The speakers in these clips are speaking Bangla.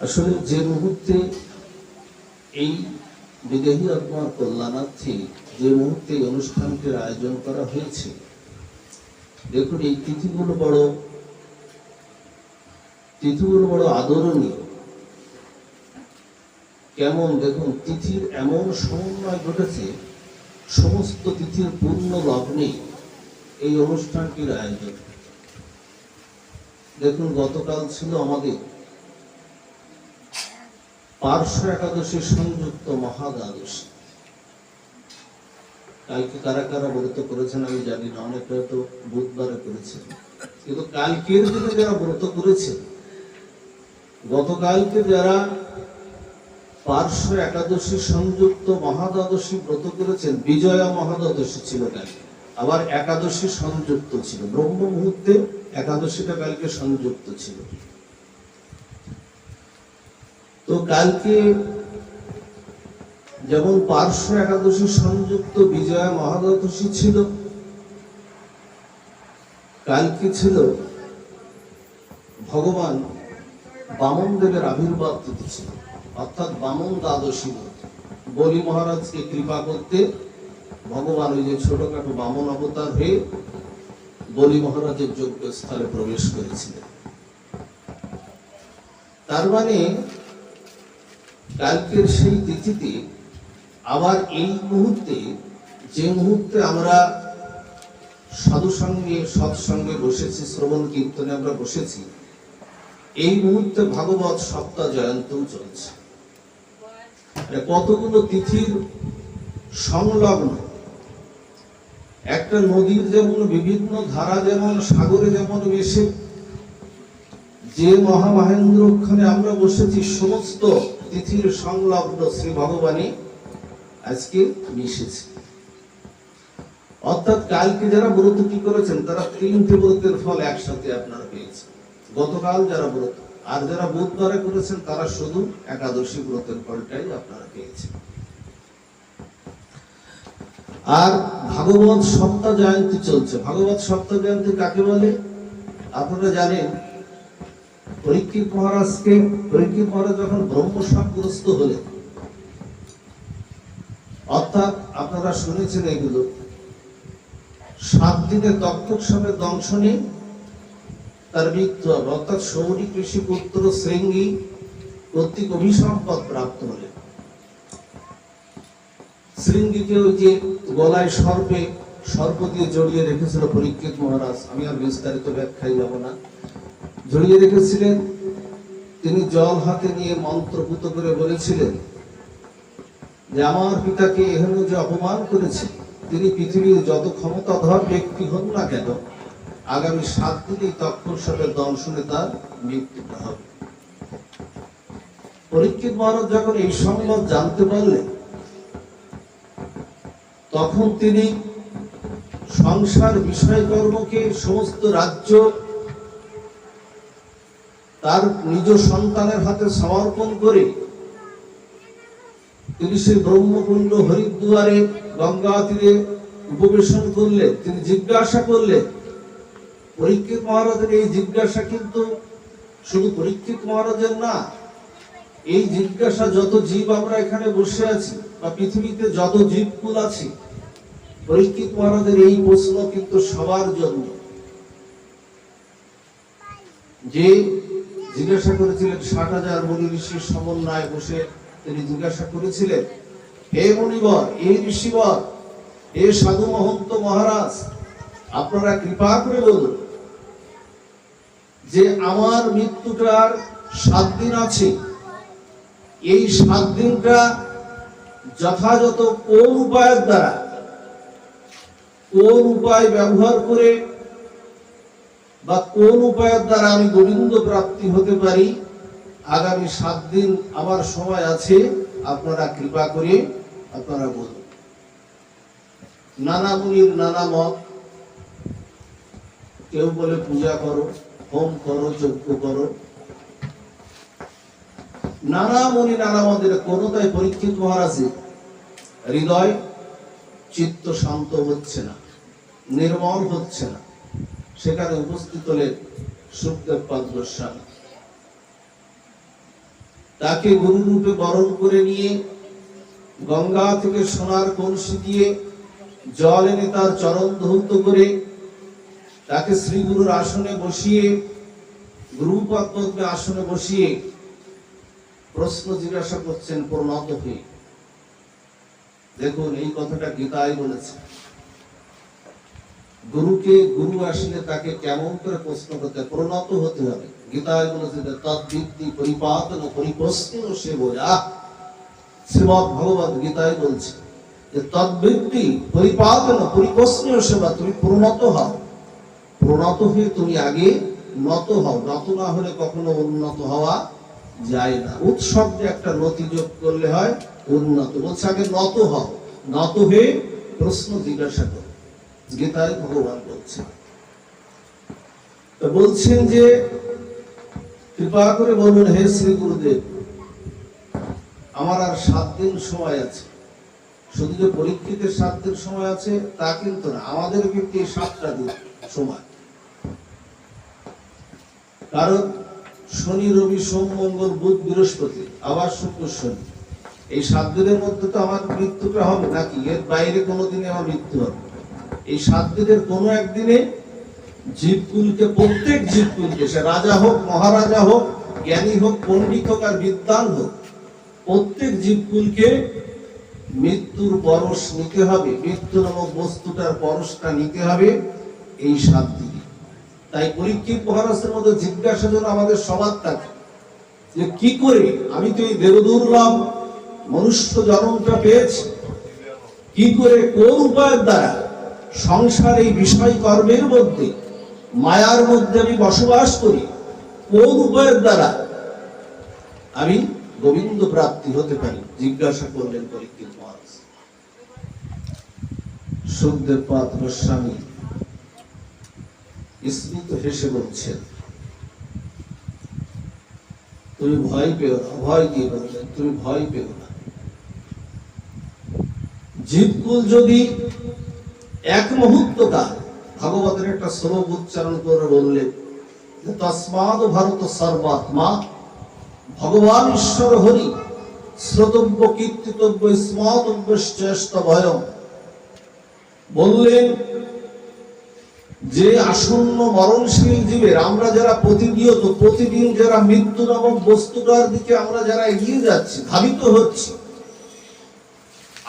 আসলে যে মুহূর্তে এই বিদেহী আত্মার কল্যাণার্থে যে মুহূর্তে এই অনুষ্ঠানটির আয়োজন করা হয়েছে, দেখুন, এই তিথিগুলো বড় তিথিগুলো বড় আদরণীয়। কেমন? দেখুন, তিথির এমন সমন্বয় ঘটেছে, সমস্ত তিথির পূর্ণ লগ্নে এই অনুষ্ঠানটির আয়োজন। দেখুন, গতকাল ছিল আমাদের পার্শ্ব একাদশী সংযুক্ত মহাদ্বাদশী। কালকে কারা কারা ব্রত করেছেন আমি জানি না, অনেকে হয়তো বুধবারে করেছেন। কিন্তু কালকের দিনে যারা ব্রত করেছেন, গতকালকে যারা পার্শ্ব একাদশী সংযুক্ত মহাদ্বাদশী ব্রত করেছেন, বিজয়া মহাদ্বাদশী ছিল কালকে। আবার একাদশী সংযুক্ত ছিল। ব্রহ্ম মুহূর্তে একাদশীটা কালকে সংযুক্ত ছিল। তো কালকে যেমন পার্শ্ব একাদশী সংযুক্ত বিজয়া মহাদ্বাদশী ছিল, কালকে ছিল ভগবান বামন দেবের আবির্ভাব তিথি ছিল, অর্থাৎ বামন দ্বাদশী বলি মহারাজকে কৃপা করতে ভগবান ওই যে ছোটখাটো বামন অবতার হয়ে বলি মহারাজের যোগ্য স্থলে প্রবেশ করেছিলেন। তার মানে কালকের সেই তিথিতে আবার এই মুহূর্তে যে মুহূর্তে আমরা সাধু সঙ্গে সৎসঙ্গে বসেছি, শ্রবণ কীর্তনে আমরা বসেছি, এই মুহূর্তে ভাগবত সপ্তাহ জয়ন্তও চলছে। মানে কতগুলো তিথির সংলগ্ন। একটা নদীর যেমন বিভিন্ন ধারা যেমন, সাগরে যেমন মেশে, যে মহামহেন্দ্র ওখানে আমরা বসেছি, সমস্ত তিথির সংলগ্ন শ্রী ভগবানই আজকে মিশেছে। অর্থাৎ কালকে যারা ব্রত কি করেছেন, তারা তিনটে ব্রতের ফল একসাথে আপনারা পেয়েছেন। গতকাল যারা ব্রত, আর যারা বুধবারে করেছেন, তারা শুধু একাদশী ব্রতের ফলটাই আপনারা পেয়েছেন। আর ভাগবত সপ্তাহ জয়ন্তী চলছে। ভাগবত সপ্তাহ জয়ন্তী কাকে বলে? আপনারা জানেন পরীক্ষিত মহারাজকে পরীক্ষিত মহারাজ যখন ব্রহ্মসাপগ্রস্ত হলেন, অর্থাৎ আপনারা শুনেছেন এগুলো, সাত দিনে দক্ষক সাপের দংশনে তার মৃত্যু হবে, অর্থাৎ সৌরী কৃষি পুত্র শৃঙ্গী কর্তৃক অভিসম্পদ প্রাপ্ত হলেন। শৃঙ্গীকে ওই যে গলায় সর্পে, সর্প দিয়ে জড়িয়ে রেখেছিল পরীক্ষিত মহারাজ, আমি আর বিস্তারিত ব্যাখ্যায় যাব না। জড়িয়ে রেখেছিলেন। তিনি জল হাতে নিয়ে মন্ত্রপুত করে বলেছিলেন যে, আমার পিতাকে এখানে যে অপমান করেছে, তিনি পৃথিবীর যত ক্ষমতাধর ব্যক্তি হন না কেন, আগামী সাত দিনেই তক্ষর সাথে দংশনে তার মৃত্যু হবে পরীক্ষিত মহারাজ যখন এই সংবাদ জানতে পারলেন, তখন তিনি সংসার বিষয়কর্মকে সমস্ত রাজ্য তার নিজ সন্তানের হাতে সমর্পণ করে তিনি সেই ব্রহ্মকুণ্ড হরিদ্বারে, গঙ্গা তীরে উপবেশন করলেন তিনি জিজ্ঞাসা করলেন পরীক্ষিত মহারাজের এই জিজ্ঞাসা কিন্তু শুধু পরীক্ষিত মহারাজের না, এই জিজ্ঞাসা যত জীব আমরা এখানে বসে আছি বা পৃথিবীতে যত জীবকুল আছে, পরীক্ষিত মহারাজের এই প্রশ্ন কিন্তু সবার জন্য। যে জিজ্ঞাসা করেছিলেন, ষাট হাজার মনি ঋষির সমন্বয়ে বসে তিনি জিজ্ঞাসা করেছিলেন, হে মণিবর এ ঋষিবর এ সাধু মহন্ত মহারাজ, আপনারা কৃপা করে বলুন যে আমার মৃত্যুটার সাত দিন আছে। এই সাত দিনটা যথাযথ কোন উপায়ের দ্বারা, কোন উপায় ব্যবহার করে বা কোন উপায়ের দ্বারা আমি গোবিন্দ প্রাপ্তি হতে পারি? আগামী সাত দিন আমার সময় আছে, আপনারা কৃপা করে আপনারা বলুন। নানা মুনির নানা মত। কেউ বলে পূজা করো, হোম করো, যজ্ঞ করো। নানা মুনি নানা মতের কোনো তাই পরীক্ষিত মহারাজে হৃদয়, চিত্ত শান্ত হচ্ছে না, নির্মল হচ্ছে না। সেখানে উপস্থিত হলেন সুখদেব পাদ গোস্বামী তাকে গুরুরূপে বরণ করে নিয়ে গঙ্গা থেকে সোনার কলসি দিয়ে জল এনে তার চরণ ধৌত করে তাকে শ্রী গুরুর আসনে বসিয়ে, গুরুপদ পদ্মে আসনে বসিয়ে প্রশ্ন জিজ্ঞাসা করছেন প্রণত হয়ে। দেখুন, এই কথাটা গীতায় বলেছে। গুরুকে গুরু আসলে তাকে কেমন করে প্রশ্ন করতে প্রণত হতে হবে। গীতায় বলেছে যে তদ্ভিত্তি পরিপাতন পরিপ্রশ্ন সে বোঝা শ্রীমদ ভগবত গীতায় বলছে যে তদ্ভিত্তি পরিপাতন পরিপ্রশ্ন সেবা তুমি প্রণত হও। প্রণত হয়ে তুমি আগে নত হও। নত না হলে কখনো উন্নত হওয়া যায় না। উৎসব যে একটা নতি যোগ করলে হয় উন্নত। বলছে আগে নত হও। নত হয়ে প্রশ্ন জিজ্ঞাসা করো। গীতায় ভগবান বলছেন। বলছেন যে, কৃপা করে বলুন, হে শ্রী গুরুদেব আমার আর সাত দিন সময় আছে। শুধু যে পরীক্ষিতের সাত দিন সময় আছে, তা কিন্তু না। আমাদের কিন্তু এই সাতটা দিন সময়। কারণ শনি, রবি, সোম, মঙ্গল, বুধ, বৃহস্পতি, আবার শুক্র, শনি। এই সাত দিনের মধ্যে তো আমার মৃত্যুটা হবে নাকি? এর বাইরে কোনো দিনে আমার মৃত্যু হবে। এই সাত দিনের কোনো একদিনে জীবকুলকে প্রত্যেক জীবকুলকে সে রাজা হোক, মহারাজা হোক, জ্ঞানী হোক, পণ্ডিত হোক আর বিদ্বান হোক, প্রত্যেক জীবকুলকে মৃত্যুর পরশ নিতে হবে, মৃত্যু নামক বস্তুটার পরশটা নিতে হবে এই সাত দিনে। তাই পরীক্ষিত মহারাজের মধ্যে জিজ্ঞাসা যেন আমাদের সবার থাকে, যে কি করে আমি তো এই দেবদুর্লভ মনুষ্য জন্মটা পেয়েছি, কি করে কোন উপায়ের দ্বারা সংসার এই বিষয় কর্মের মধ্যে, মায়ার মধ্যে আমি বসবাস করি, কোন উপায়ের দ্বারা? আমি গোবিন্দ প্রাপ্তি হতে পারি, জিজ্ঞাসা করলেন পরীক্ষিত সুখদেব হেসে বলছেন, তুমি ভয় পেও না, ভয় দিয়ে বললেন, তুমি ভয় পেও না। জীবকুল যদি এক মুহূর্ত কাল ভাগবতের একটা শ্লোক উচ্চারণ করে বললেন তসমাদ ভারত সর্বাত্মা, ভগবান ঈশ্বর হরি, শ্রোতব্য কীর্তিতব্য স্মতব্য শ্রেষ্ঠ ভয়ম বললেন, যে আসন্ন মরণশীল জীবের আমরা যারা প্রতিনিয়ত, প্রতিদিন যারা মৃত্যু নামক বস্তুটার দিকে আমরা যারা এগিয়ে যাচ্ছি, ধাবিত হচ্ছি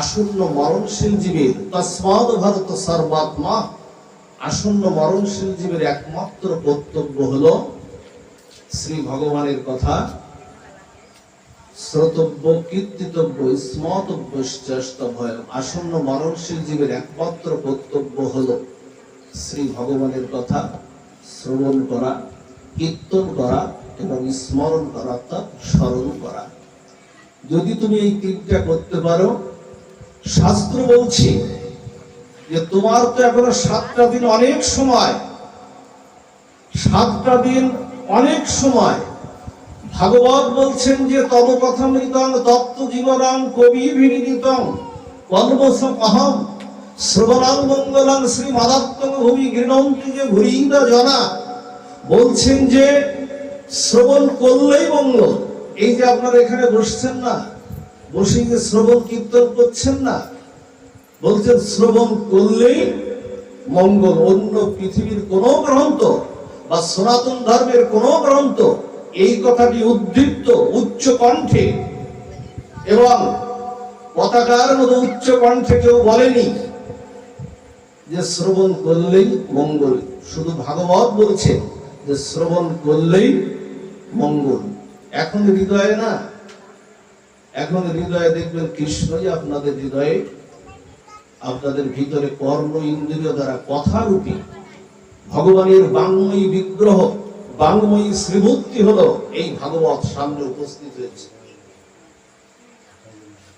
আসন্ন মরণশীল জীবের তসমাদ ভারত সর্বাত্মা। আসন্ন মরণশীল জীবের একমাত্র কর্তব্য হলো শ্রী ভগবানের কথা। শ্রোতব্য, কীর্তিতব্য স্মতব্য শ্রেষ্ঠ ভয় আসন্ন মরণশীল জীবের একমাত্র কর্তব্য হল শ্রী ভগবানের কথা শ্রবণ করা, কীর্তন করা এবং স্মরণ করা অর্থাৎ স্মরণ করা। যদি তুমি এই তিনটা করতে পারো শাস্ত্র বলছে যে তোমার তো এখনও সাতটা দিন অনেক সময়, সাতটা দিন অনেক সময়। ভাগবত বলছেন যে তব কথামৃতং তত্ত্ব জীবনং কবি বিনীতং কর্মস অহম শ্রবণাং মঙ্গলাং শ্রী মাদাত্মক ভূমি গৃণন্তি যে ভুরিদা জনা। বলছেন যে শ্রবণ করলেই মঙ্গল। এই যে আপনারা এখানে বসছেন না বসে শ্রবণ কীর্তন করছেন না। বলছেন, শ্রবণ করলেই মঙ্গল অন্য পৃথিবীর কোন গ্রন্থ বা সনাতন ধর্মের কোন গ্রন্থ এই কথাটি উদ্দীপ্ত উচ্চ কণ্ঠে এবং পতাকার মতো উচ্চ কণ্ঠে কেউ বলেনি যে শ্রবণ করলেই মঙ্গল। শুধু ভাগবত বলছে যে শ্রবণ করলেই মঙ্গল। এখন হৃদয়ে না এখন হৃদয়ে দেখবেন কৃষ্ণই আপনাদের হৃদয়ে, আপনাদের ভিতরে কর্ণ ইন্দ্রিয় দ্বারা কথা রূপী ভগবানের বাংময়ী বিগ্রহ, বাংময়ী শ্রীমূর্তি হলো এই ভাগবত সামনে উপস্থিত হয়েছে।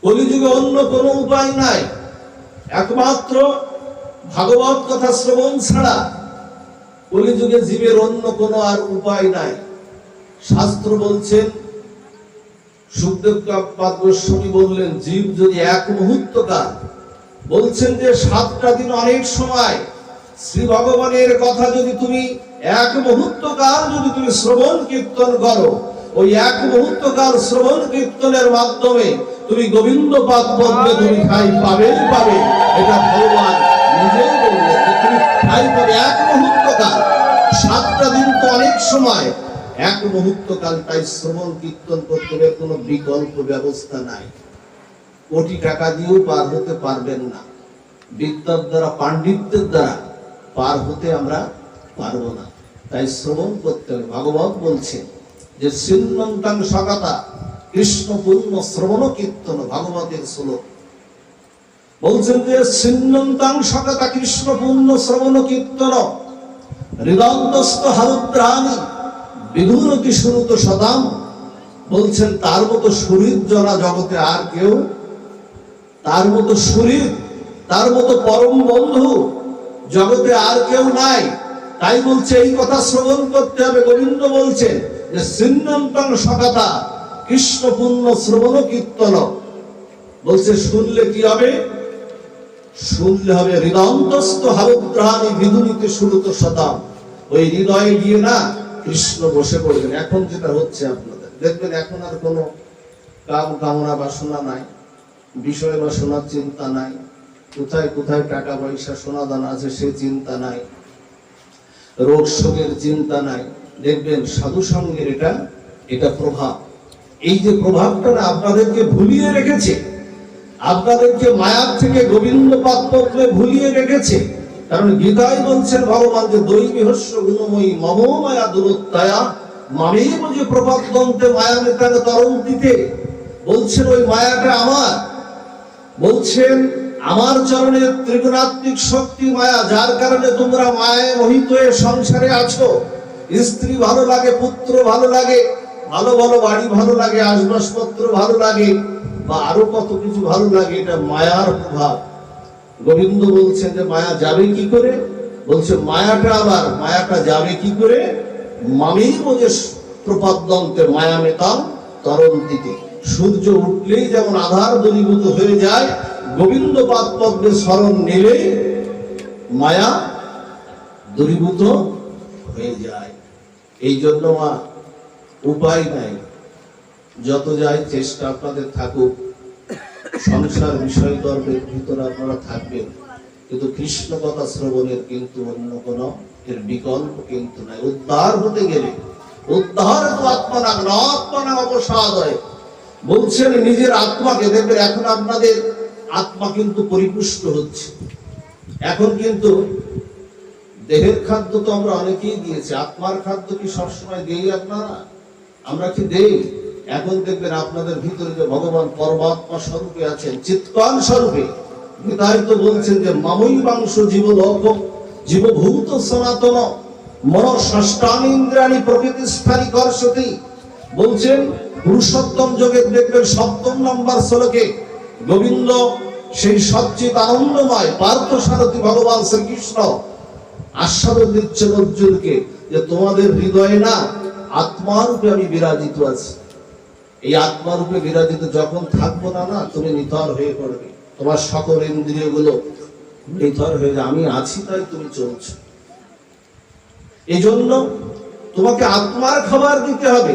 কলিযুগে অন্য কোনো উপায় নাই। একমাত্র ভাগবত কথা শ্রবণ ছাড়া কলিযুগে জীবের অন্য কোনো আর উপায় নাই। শাস্ত্র বলছেন সুখদেব পাদ বললেন, জীব যদি এক মুহূর্ত কাল বলছেন যে সাতটা দিন অনেক সময়, শ্রী ভগবানের কথা যদি তুমি এক মুহূর্ত কাল যদি তুমি শ্রবণ কীর্তন করো, ওই এক মুহূর্ত কাল শ্রবণ কীর্তনের মাধ্যমে তুমি গোবিন্দ পাদ পদ্মে তুমি ঠাই পাবে পাবে। এটা ভগবান নিজেই বললেন তুমি ঠাই পাবে এক মুহূর্ত সাতটা দিন তো অনেক সময় এক মুহূর্ত কাল তাই শ্রবণ কীর্তন করতে গেলে কোনো বিকল্প ব্যবস্থা নাই। কোটি টাকা দিয়েও পার হতে পারবেন না। বিদ্যার দ্বারা, পাণ্ডিত্যের দ্বারা পার হতে আমরা পারব না। তাই শ্রবণ করতে হবে। ভাগবত বলছেন যে, সিন্নন্তাং সকাতা কৃষ্ণ পূর্ণ শ্রবণ কীর্তন, ভাগবতের শ্লোক। বলছেন যে, সিন্নন্তাং সকাতা কৃষ্ণ পূর্ণ শ্রবণ কীর্তন, হৃদন্তস্থ হারুদ্রাণী বিধুর কিশোরত সদাম। বলছেন, তার মতো শরীর জনা জগতে আর কেউ? তার মতো শরীর, তার মতো পরম বন্ধু জগতে আর কেউ নাই? তাই বলছে, এই কথা শ্রবণ করতে হবে। গোবিন্দ বলছেন যে সিন্নন্তন সকাতা, কৃষ্ণ পূর্ণ শ্রবণ কীর্তন। বলছে, শুনলে কি হবে? শুনলে হবে, হৃদয়ন্তস্থ হারুদ্রাণী বিদুরিতে শুরুত শতাম ওই হৃদয়ে গিয়ে না কৃষ্ণ বসে পড়বেন। এখন যেটা হচ্ছে আপনাদের, দেখবেন এখন আর কোনো কাম কামনা বাসনা নাই, বিষয় বা শোনার চিন্তা নাই, কোথায় কোথায় টাকা পয়সা সোনা দানা আছে সে চিন্তা নাই, রোগ শোকের চিন্তা নাই। দেখবেন সাধু সঙ্গের এটা এটা প্রভাব। এই যে প্রভাবটা না আপনাদেরকে ভুলিয়ে রেখেছে, আপনাদেরকে মায়ার থেকে গোবিন্দ পাত্রে ভুলিয়ে রেখেছে কারণ গীতায় বলছেন ভগবান যে দৈবিহস্য গুণময়ী মায়া দিতে বলছেন, ওই মায়াটা আমার। বলছেন, আমার চরণে ত্রিগুণাত্মিক শক্তি মায়া, যার কারণে তোমরা মায়ায় মোহিত হয়ে সংসারে আছো। স্ত্রী ভালো লাগে, পুত্র ভালো লাগে, ভালো ভালো বাড়ি ভালো লাগে, আসবাসপত্র ভালো লাগে, বা আরও কত কিছু ভালো লাগে, এটা মায়ার প্রভাব। গোবিন্দ বলছে যে, মায়া যাবে কি করে? বলছে, মায়াটা আবার, মায়াটা যাবে কি করে? মামি যে প্রপাদ্যন্তে মায়া তরণ দিতে। সূর্য উঠলেই যেমন আধার দলীভূত হয়ে যায়, গোবিন্দ পাদ পদ্মে স্মরণ নিলেই মায়া দূরীভূত হয়ে যায়। এই জন্য মা উপায় নাই। যত যাই চেষ্টা আপনাদের থাকুক। সংসার বিষয় কর্মের ভিতরে আপনারা থাকবেন। কিন্তু কৃষ্ণ কথা শ্রবণের কিন্তু অন্য কোন এর বিকল্প কিন্তু নাই। উদ্ধার হতে গেলে, উদ্ধার তো আত্মনা আত্মনা অবসাদ হয় বলছেন নিজের আত্মাকে, দেখবেন এখন আপনাদের আত্মা কিন্তু পরিপুষ্ট হচ্ছে। এখন কিন্তু দেহের খাদ্য তো আমরা অনেকেই দিয়েছি। আত্মার খাদ্য কি সবসময় দেই আপনারা? আমরা কি দেই? এখন দেখবেন আপনাদের ভিতরে যে ভগবান পরমাত্মা স্বরূপে আছেন চিৎকান স্বরূপে। গীতায় তো বলছেন যে মামই মাংস জীবলোক, জীবভূত সনাতন মন প্রকৃতি স্থানী বলছেন, পুরুষোত্তম যোগে দেখবেন সপ্তম নম্বর শ্লোকে, গোবিন্দ সেই সচ্চিত আনন্দময় পার্থ সারথী ভগবান শ্রীকৃষ্ণ আস্বাদন দিচ্ছেন অর্জুনকে যে তোমাদের হৃদয়ে না আত্মারূপে আমি বিরাজিত আছি। এই আত্মারূপে বিরাজিত যখন থাকব না না, তুমি নিথর হয়ে পড়বে। তোমার সকল ইন্দ্রিয়গুলো নিথর হয়ে যায় আমি আছি, তাই তুমি চলছো। এই জন্য তোমাকে আত্মার খাবার দিতে হবে।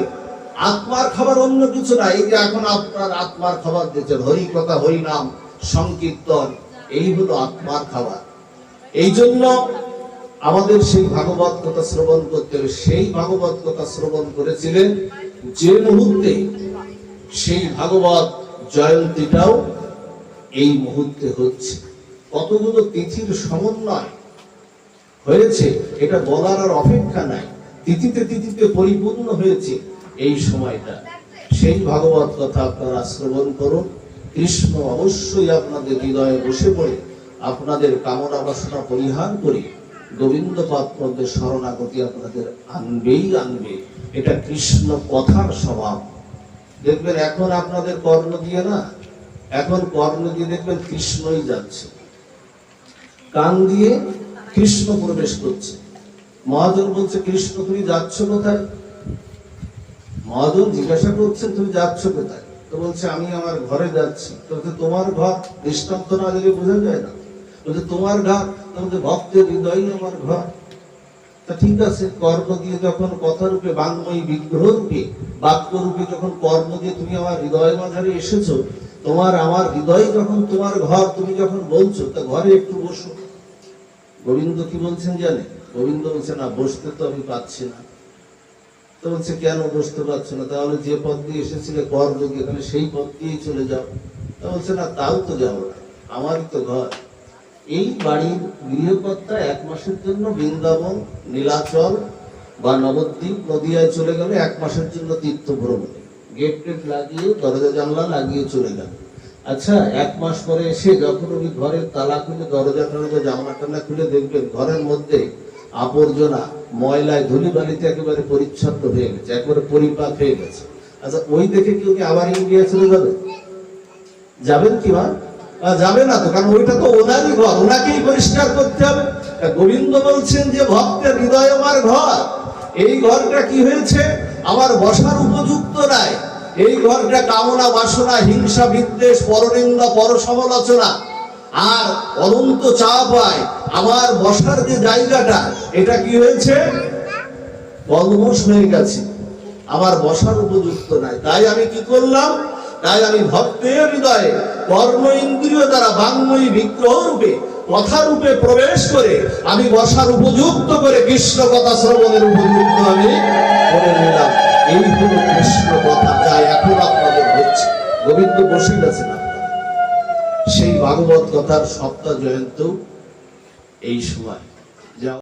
আত্মার খাবার অন্য কিছু না। এই যে এখন আপনার আত্মার খাবার দিচ্ছেন হরি কথা হরি নাম, সংকীর্তন, এই হলো আত্মার খাবার। এই জন্য আমাদের সেই ভাগবত কথা শ্রবণ করতে হবে। সেই ভাগবত কথা শ্রবণ করেছিলেন যে মুহূর্তে সেই ভাগবত জয়ন্তীটাও এই মুহূর্তে হচ্ছে। কতগুলো তিথির সমন্বয় হয়েছে, এটা বলার আর অপেক্ষা নাই। তিথিতে তিথিতে পরিপূর্ণ হয়েছে এই সময়টা। সেই ভাগবত কথা আপনারা শ্রবণ করুন। কৃষ্ণ অবশ্যই আপনাদের হৃদয়ে বসে পড়ে, আপনাদের কামনা বাসনা পরিহার করে গোবিন্দ পাত্রদের শরণাগতি আপনাদের আনবেই আনবে। এটা কৃষ্ণ কথার স্বভাব। দেখবেন এখন আপনাদের কর্ণ দিয়ে না এখন কর্ণ দিয়ে দেখবেন কৃষ্ণই যাচ্ছে। কান দিয়ে কৃষ্ণ প্রবেশ করছে। মহাজন বলছে কৃষ্ণ তুমি যাচ্ছ কোথায়? মহাজন জিজ্ঞাসা করছে তুমি যাচ্ছ কোথায়? তো বলছে আমি আমার ঘরে যাচ্ছি। বলছে, তোমার ঘর? দৃষ্টান্ত না দিলে বোঝা যায় না। বলছে তোমার ঘর? তো বলছে ভক্তের হৃদয়ই আমার ঘর। ঠিক আছে, কর্ম দিয়ে যখন কথা রূপে বাংময়ী বিগ্রহ রূপে বাক্য রূপে যখন কর্ম দিয়ে তুমি আমার হৃদয় মাঝারে এসেছ, তোমার আমার হৃদয় যখন তোমার ঘর তুমি যখন বলছো, তা ঘরে একটু বসো। গোবিন্দ কি বলছেন জানে? গোবিন্দ বলছে, না, বসতে তো আমি পাচ্ছি না। তো বলছে, কেন বসতে পারছ না? তাহলে যে পথ দিয়ে এসেছিলে কর যোগে তাহলে সেই পথ দিয়েই চলে যাও। তা বলছে, না, তাও তো যাব না। আমারই তো ঘর। এই বাড়ির গৃহকর্তা এক মাসের জন্য বৃন্দাবন, নীলাচল বা নবদ্বীপ নদিয়ায় চলে গেল, এক মাসের জন্য তীর্থ ভ্রমণে গেট টেট লাগিয়ে, দরজা জানলা লাগিয়ে চলে গেল। আচ্ছা এক মাস পরে এসে যখন উনি ঘরের তালা খুলে, দরজা টরজা জানলা টানা খুলে দেখবেন ঘরের মধ্যে আবর্জনা, ময়লায় ধুলি বালিতে একেবারে পরিচ্ছন্ন হয়ে গেছে, একেবারে পরিপাক হয়ে গেছে। আচ্ছা ওই দেখে কি উনি আবার ইন্ডিয়া চলে যাবে যাবেন কি মা? যাবে না তো, কারণ ওইটা তো ওনারই ঘর, ওনাকেই পরিষ্কার করতে হবে। গোবিন্দ বলছেন যে, ভক্তের হৃদয় আমার ঘর, এই ঘরটা কি হয়েছে? আমার বসার উপযুক্ত নাই। এই ঘরটা কামনা, বাসনা, হিংসা, বিদ্বেষ, পরনিন্দা পর সমালোচনা আর অনন্ত চাপ হয় আমার বসার যে জায়গাটা, এটা কি হয়েছে? বদমোষ হয়ে গেছে। আমার বসার উপযুক্ত নাই। তাই আমি কি করলাম? তাই আমি ভক্তের হৃদয়ে কর্ম ইন্দ্রিয় দ্বারা বাংময়ী বিগ্রহ রূপে কথা রূপে প্রবেশ করে, আমি বসার উপযুক্ত করে কৃষ্ণ কথা শ্রবণের উপযুক্ত আমি করে নিলাম। এই হলো কৃষ্ণ কথা যা এখন আপনাদের হচ্ছে। গোবিন্দ বসে গেছেন সেই ভাগবত কথার সপ্তাহ জয়ন্ত এই সময়।